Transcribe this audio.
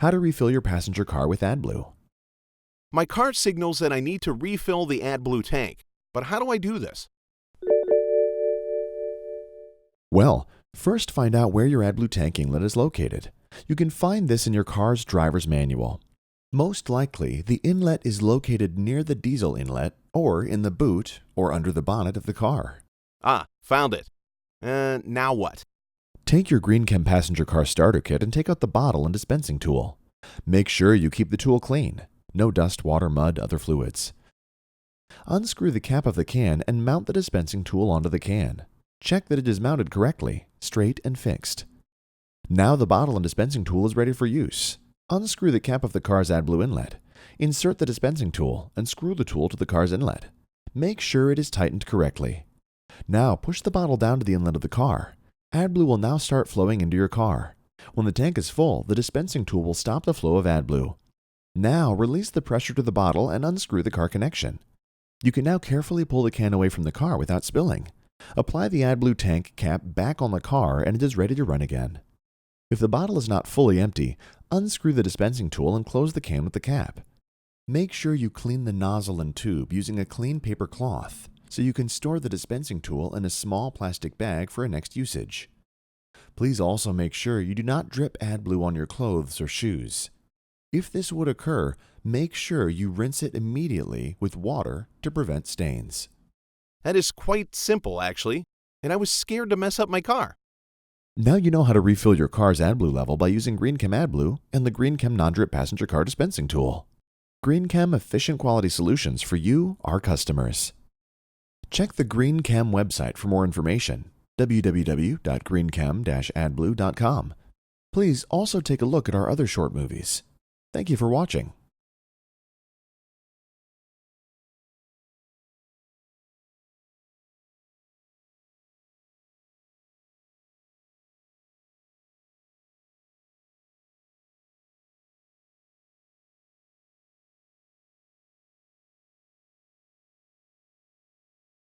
How to refill your passenger car with AdBlue. My car signals that I need to refill the AdBlue tank, but how do I do this? Well, first find out where your AdBlue tank inlet is located. You can find this in your car's driver's manual. Most likely, the inlet is located near the diesel inlet or in the boot or under the bonnet of the car. Ah, found it. Uh, now what? Take your GreenChem passenger car starter kit and take out the bottle and dispensing tool. Make sure you keep the tool clean. No dust, water, mud, other fluids. Unscrew the cap of the can and mount the dispensing tool onto the can. Check that it is mounted correctly, straight and fixed. Now the bottle and dispensing tool is ready for use. Unscrew the cap of the car's AdBlue inlet. Insert the dispensing tool and screw the tool to the car's inlet. Make sure it is tightened correctly. Now push the bottle down to the inlet of the car. AdBlue will now start flowing into your car. When the tank is full, the dispensing tool will stop the flow of AdBlue. Now release the pressure to the bottle and unscrew the car connection. You can now carefully pull the can away from the car without spilling. Apply the AdBlue tank cap back on the car and it is ready to run again. If the bottle is not fully empty, unscrew the dispensing tool and close the can with the cap. Make sure you clean the nozzle and tube using a clean paper cloth so you can store the dispensing tool in a small plastic bag for a next usage. Please also make sure you do not drip AdBlue on your clothes or shoes. If this would occur, make sure you rinse it immediately with water to prevent stains. That is quite simple, actually, and I was scared to mess up my car. Now you know how to refill your car's AdBlue level by using GreenChem AdBlue and the GreenChem Non-Drip Passenger Car Dispensing Tool. GreenChem efficient quality solutions for you, our customers. Check the GreenChem website for more information www.greencam-adblue.com. Please also take a look at our other short movies. Thank you for watching.